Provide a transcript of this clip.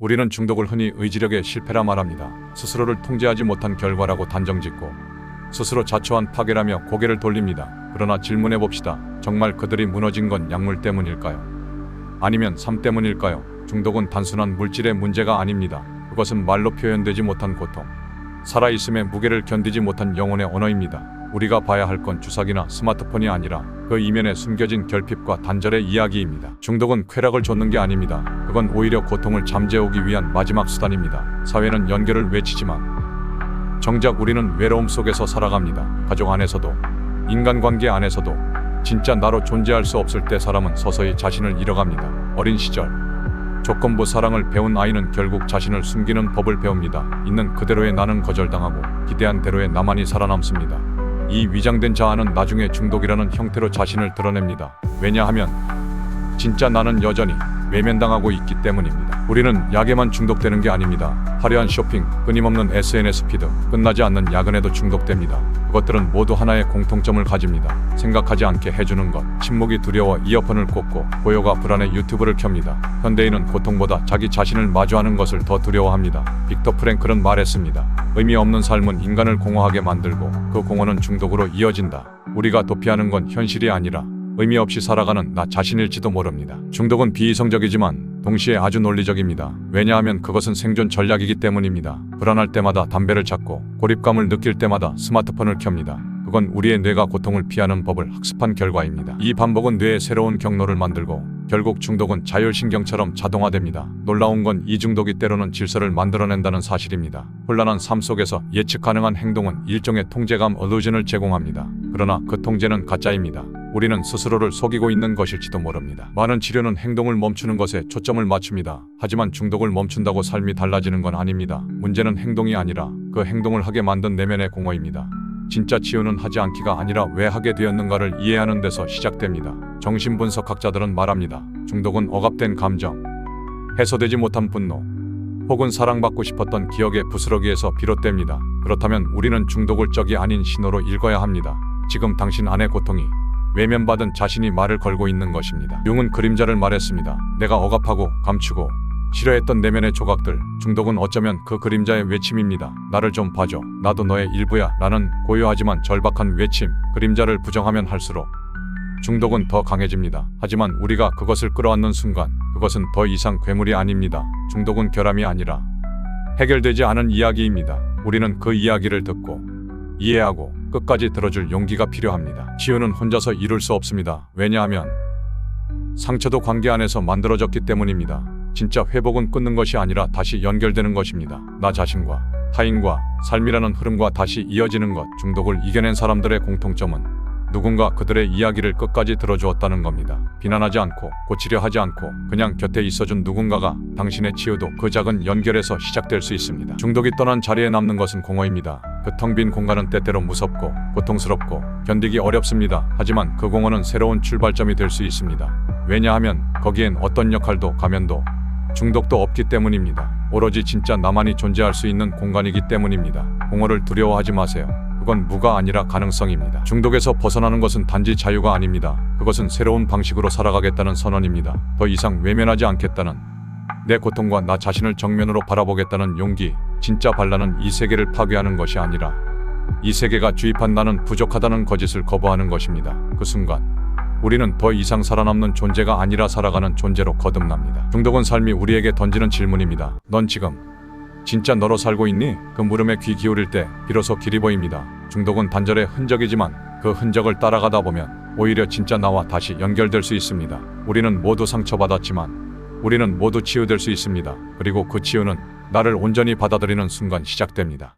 우리는 중독을 흔히 의지력의 실패라 말합니다. 스스로를 통제하지 못한 결과라고 단정짓고 스스로 자초한 파괴라며 고개를 돌립니다. 그러나 질문해 봅시다. 정말 그들이 무너진 건 약물 때문일까요? 아니면 삶 때문일까요? 중독은 단순한 물질의 문제가 아닙니다. 그것은 말로 표현되지 못한 고통, 살아있음의 무게를 견디지 못한 영혼의 언어입니다. 우리가 봐야 할 건 주사기나 스마트폰이 아니라 그 이면에 숨겨진 결핍과 단절의 이야기입니다. 중독은 쾌락을 줬는 게 아닙니다. 그건 오히려 고통을 잠재우기 위한 마지막 수단입니다. 사회는 연결을 외치지만 정작 우리는 외로움 속에서 살아갑니다. 가족 안에서도 인간관계 안에서도 진짜 나로 존재할 수 없을 때 사람은 서서히 자신을 잃어갑니다. 어린 시절 조건부 사랑을 배운 아이는 결국 자신을 숨기는 법을 배웁니다. 있는 그대로의 나는 거절당하고 기대한 대로의 나만이 살아남습니다. 이 위장된 자아는 나중에 중독이라는 형태로 자신을 드러냅니다. 왜냐하면 진짜 나는 여전히 외면당하고 있기 때문입니다. 우리는 약에만 중독되는 게 아닙니다. 화려한 쇼핑, 끊임없는 SNS 피드, 끝나지 않는 야근에도 중독됩니다. 그것들은 모두 하나의 공통점을 가집니다. 생각하지 않게 해주는 것, 침묵이 두려워 이어폰을 꽂고 고요가 불안해 유튜브를 켭니다. 현대인은 고통보다 자기 자신을 마주하는 것을 더 두려워합니다. 빅터 프랭클은 말했습니다. 의미 없는 삶은 인간을 공허하게 만들고 그 공허는 중독으로 이어진다. 우리가 도피하는 건 현실이 아니라 의미 없이 살아가는 나 자신일지도 모릅니다. 중독은 비이성적이지만 동시에 아주 논리적입니다. 왜냐하면 그것은 생존 전략이기 때문입니다. 불안할 때마다 담배를 찾고 고립감을 느낄 때마다 스마트폰을 켭니다. 그건 우리의 뇌가 고통을 피하는 법을 학습한 결과입니다. 이 반복은 뇌에 새로운 경로를 만들고 결국 중독은 자율신경처럼 자동화됩니다. 놀라운 건 이 중독이 때로는 질서를 만들어낸다는 사실입니다. 혼란한 삶 속에서 예측 가능한 행동은 일종의 통제감 어루전을 제공합니다. 그러나 그 통제는 가짜입니다. 우리는 스스로를 속이고 있는 것일지도 모릅니다. 많은 치료는 행동을 멈추는 것에 초점을 맞춥니다. 하지만 중독을 멈춘다고 삶이 달라지는 건 아닙니다. 문제는 행동이 아니라 그 행동을 하게 만든 내면의 공허입니다. 진짜 치유는 하지 않기가 아니라 왜 하게 되었는가를 이해하는 데서 시작됩니다. 정신분석학자들은 말합니다. 중독은 억압된 감정, 해소되지 못한 분노, 혹은 사랑받고 싶었던 기억의 부스러기에서 비롯됩니다. 그렇다면 우리는 중독을 적이 아닌 신호로 읽어야 합니다. 지금 당신 안의 고통이 외면받은 자신이 말을 걸고 있는 것입니다. 융은 그림자를 말했습니다. 내가 억압하고 감추고 싫어했던 내면의 조각들, 중독은 어쩌면 그 그림자의 외침입니다. 나를 좀 봐줘. 나도 너의 일부야. 라는 고요하지만 절박한 외침. 그림자를 부정하면 할수록 중독은 더 강해집니다. 하지만 우리가 그것을 끌어안는 순간, 그것은 더 이상 괴물이 아닙니다. 중독은 결함이 아니라 해결되지 않은 이야기입니다. 우리는 그 이야기를 듣고 이해하고 끝까지 들어줄 용기가 필요합니다. 치유는 혼자서 이룰 수 없습니다. 왜냐하면 상처도 관계 안에서 만들어졌기 때문입니다. 진짜 회복은 끊는 것이 아니라 다시 연결되는 것입니다. 나 자신과 타인과 삶이라는 흐름과 다시 이어지는 것. 중독을 이겨낸 사람들의 공통점은 누군가 그들의 이야기를 끝까지 들어주었다는 겁니다. 비난하지 않고 고치려 하지 않고 그냥 곁에 있어준 누군가가 당신의 치유도 그 작은 연결에서 시작될 수 있습니다. 중독이 떠난 자리에 남는 것은 공허입니다. 그 텅 빈 공간은 때때로 무섭고 고통스럽고 견디기 어렵습니다. 하지만 그 공허는 새로운 출발점이 될 수 있습니다. 왜냐하면 거기엔 어떤 역할도 가면도 중독도 없기 때문입니다. 오로지 진짜 나만이 존재할 수 있는 공간이기 때문입니다. 공허를 두려워하지 마세요. 그건 무가 아니라 가능성입니다. 중독에서 벗어나는 것은 단지 자유가 아닙니다. 그것은 새로운 방식으로 살아가겠다는 선언입니다. 더 이상 외면하지 않겠다는 내 고통과 나 자신을 정면으로 바라보겠다는 용기. 진짜 반란은 이 세계를 파괴하는 것이 아니라 이 세계가 주입한 나는 부족하다는 거짓을 거부하는 것입니다. 그 순간 우리는 더 이상 살아남는 존재가 아니라 살아가는 존재로 거듭납니다. 중독은 삶이 우리에게 던지는 질문입니다. 넌 지금 진짜 너로 살고 있니? 그 물음에 귀 기울일 때 비로소 길이 보입니다. 중독은 단절의 흔적이지만 그 흔적을 따라가다 보면 오히려 진짜 나와 다시 연결될 수 있습니다. 우리는 모두 상처받았지만 우리는 모두 치유될 수 있습니다. 그리고 그 치유는 나를 온전히 받아들이는 순간 시작됩니다.